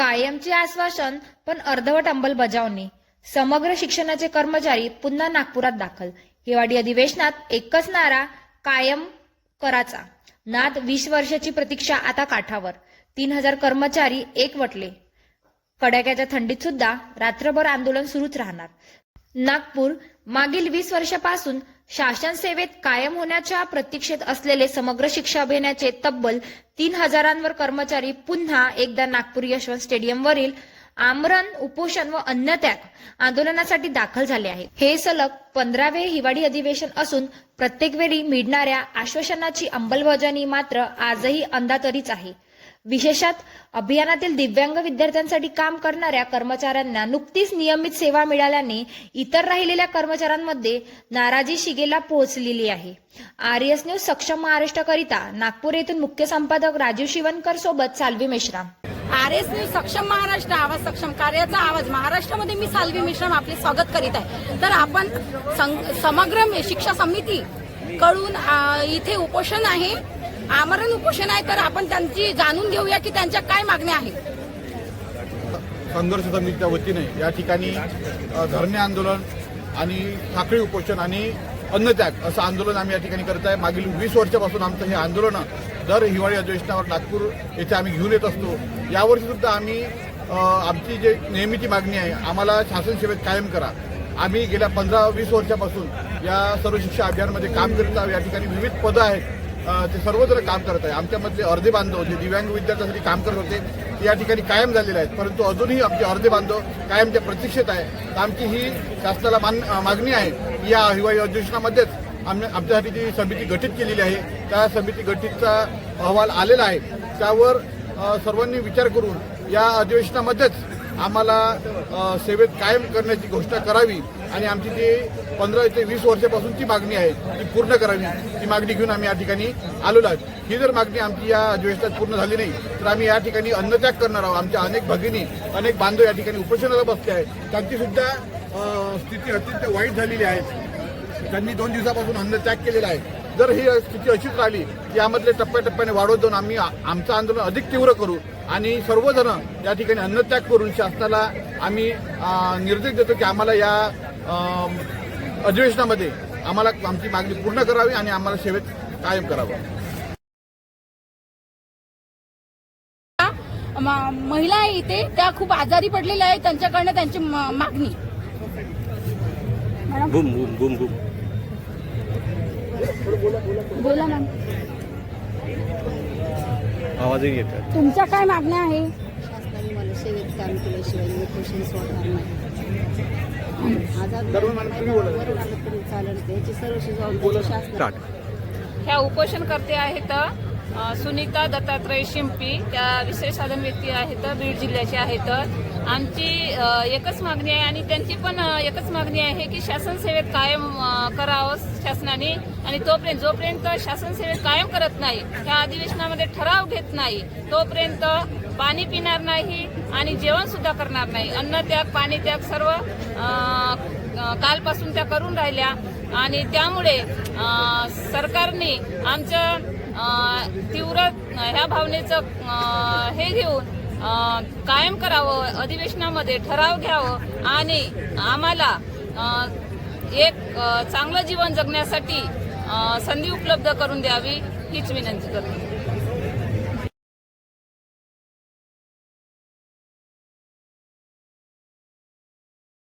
कायमचे आश्वासन पण अर्धवट अंमलबजावणी. समग्र शिक्षणाचे कर्मचारी पुन्हा नागपुरात दाखल. हिवाळी अधिवेशनात एकच नारा कायम कराचा. नात वीस वर्षाची प्रतीक्षा आता काठावर. तीन हजार कर्मचारी एकवटले. कडाक्याच्या थंडीत सुद्धा रात्रभर आंदोलन सुरूच राहणार. नागपूर मागील वीस वर्षापासून शासन सेवेत कायम होण्याच्या प्रतीक्षेत असलेले समग्र शिक्षा अभियानाचे तब्बल तीन हजारांवर कर्मचारी पुन्हा एकदा नागपूर यशवंत स्टेडियमवरील आमरण उपोषण व अन्य त्याग आंदोलनासाठी दाखल झाले आहेत. हे सलग पंधरावे हिवाळी अधिवेशन असून प्रत्येक वेळी मिळणाऱ्या आश्वासनाची अंमलबजावणी मात्र आजही अंदातरीच आहे. विशेषत अभियानातील दिव्यांग विद्यार्थ्यांसाठी काम करणाऱ्या कर्मचाऱ्यांना नुकतीच नियमित सेवा मिळाल्याने इतर राहिलेल्या कर्मचाऱ्यांमध्ये नाराजी शिगेला पोहोचलेली आहे. आर एस न्यूज सक्षम महाराष्ट्राकरिता नागपूर येथून मुख्य संपादक राजीव शिवनकर सोबत Salvi Meshram R S news सक्षम महाराष्ट्र आवाज सक्षम कार्याचा आवाज. महाराष्ट्रामध्ये मी साल्वी मिश्रम आपले स्वागत करीत आहे. तर आपण सं- समग्र शिक्षा समिती कडून इथे उपोषण आहे. आमरण उपोषण आहे तर आपण त्यांची जाणून घेऊया की त्यांच्या काय मागण्या आहेत. संघर्ष समितीच्या वतीने या ठिकाणी धरणे आंदोलन आणि साखळी उपोषण आणि अन्नत्याग असं आंदोलन आम्ही या ठिकाणी करत आहे. मागील वीस वर्षापासून आमचं हे आंदोलन दर हिवाळी अधिवेशनावर नागपूर येथे आम्ही घेऊन येत असतो. यावर्षी सुद्धा आम्ही आमची जे नेहमीची मागणी आहे आम्हाला शासन सेवेत कायम करा. आम्ही गेल्या पंधरा वीस वर्षापासून या सर्व शिक्षा अभियानमध्ये काम करीत आहोत. या ठिकाणी विविध पदं आहेत. ते सर्वजण काम करत आहे. आमच्यामधले अर्धे बांधव जे दिव्यांग विद्यार्थ्यांसाठी काम करत होते ते या ठिकाणी कायम झालेले आहेत. परंतु अजूनही आमचे अर्धे बांधव कायमच्या प्रतीक्षेत आहे. तर आमची ही शासनाला मान मागणी आहे या हिवाळी अधिवेशनामध्येच आम्ही आमच्यासाठी जी समिती गठीत केलेली आहे त्या समिती गठीतचा अहवाल आलेला आहे. त्यावर सर्वांनी विचार करून या अधिवेशनामध्येच आम्हाला सेवेत कायम करण्याची घोषणा करावी आणि आमची जी पंधरा ते वीस वर्षापासूनची मागणी आहे ती पूर्ण करावी ती मागणी घेऊन आम्ही या ठिकाणी आलेलो आहोत. ही जर मागणी आमची या अधिवेशनात पूर्ण झाली नाही तर आम्ही या ठिकाणी अन्नत्याग करणार आहोत. आमच्या अनेक भगिनी अनेक बांधव या ठिकाणी उपोषणाला बसले आहेत. त्यांची सुद्धा स्थिती अत्यंत वाईट झालेली आहे. त्यांनी दोन दिवसापासून अन्नत्याग केलेला आहे. जर ही स्थिती अशीच राहिली यामधले टप्प्याटप्प्याने वाढवत जाऊन आम्ही आमचं आंदोलन अधिक तीव्र करू आणि सर्वजण या ठिकाणी अन्नत्याग करून शासनाला आम्ही निर्देश देतो की आम्हाला या अधिवेशनामध्ये आम्हाला आमची मागणी पूर्ण करावी आणि आम्हाला सेवेत कायम करावं. महिला आहे इथे त्या खूप आजारी पडलेल्या आहेत त्यांच्याकडनं त्यांची मागणी. बूम बूम बूम बूम बोला मॅम. आवाजही येत आहे तुमच्या काय मागण्या आहे? शासनाने मला सेवेत काम केल्याशिवाय क्वेश्चन सोडणार नाही. आजाद सर्व मॅडम तुम्ही बोला. वरून आलं तरी चालेल. याची सर्वशी जबाबदारी शासना ह्या उपोषणकर्ते आहेत अ, सुनीता दत्तात्रय शिंपी त्या विशेष साधन व्यक्ती आहेत बीड जिल्ह्याच्या आहेत. आमची एकच मागणी आहे आणि त्यांची पण एकच मागणी आहे की शासन सेवेत कायम करावं शासनाने आणि तोपर्यंत जोपर्यंत शासन सेवेत कायम करत नाही ह्या अधिवेशनामध्ये ठराव घेत नाही तोपर्यंत पाणी पिणार नाही आणि जेवण सुद्धा करणार नाही. अन्न त्याग पाणी त्याग सर्व कालपासून त्या करून राहिल्या आणि त्यामुळे सरकारने आमचं तीव्र ह्या भावनेचं हे घेऊन कायम करावं अधिवेशनामध्ये ठराव घ्यावं आणि आम्हाला एक चांगलं जीवन जगण्यासाठी संधी उपलब्ध करून द्यावी हीच विनंती करते.